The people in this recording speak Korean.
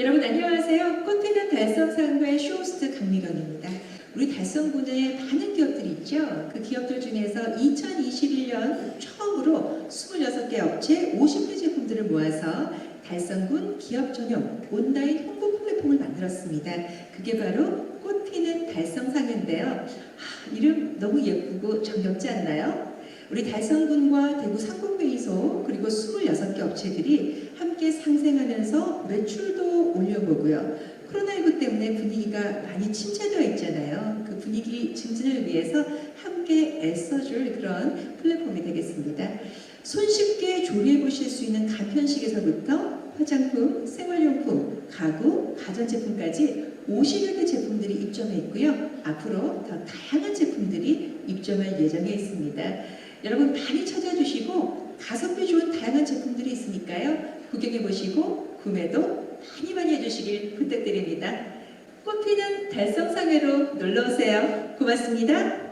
여러분 안녕하세요. 꽃피는 달성상부의 쇼호스트 강미경입니다. 우리 달성군에 많은 기업들이 있죠. 그 기업들 중에서 2021년 처음으로 26개 업체 50개 제품들을 모아서 달성군 기업 전용 온라인 홍보 플랫폼을 만들었습니다. 그게 바로 꽃피는 달성상인데요. 아, 이름 너무 예쁘고 정겹지 않나요? 우리 달성군과 대구 상공회의소 그리고 26개 업체들이 함께 상생하면서 매출도 올려보고요. 코로나19 때문에 분위기가 많이 침체되어 있잖아요. 그 분위기 증진을 위해서 함께 애써줄 그런 플랫폼이 되겠습니다. 손쉽게 조리해 보실 수 있는 간편식에서부터 화장품, 생활용품, 가구, 가전제품까지 50여 개 제품들이 입점해 있고요. 앞으로 더 다양한 제품들이 입점할 예정에 있습니다. 여러분 많이 찾아주시고 가성비 좋은 다양한 제품들이 있으니까요. 구경해 보시고 구매도 많이 많이 해주시길 부탁드립니다. 꽃피는 달성상회로 놀러오세요. 고맙습니다.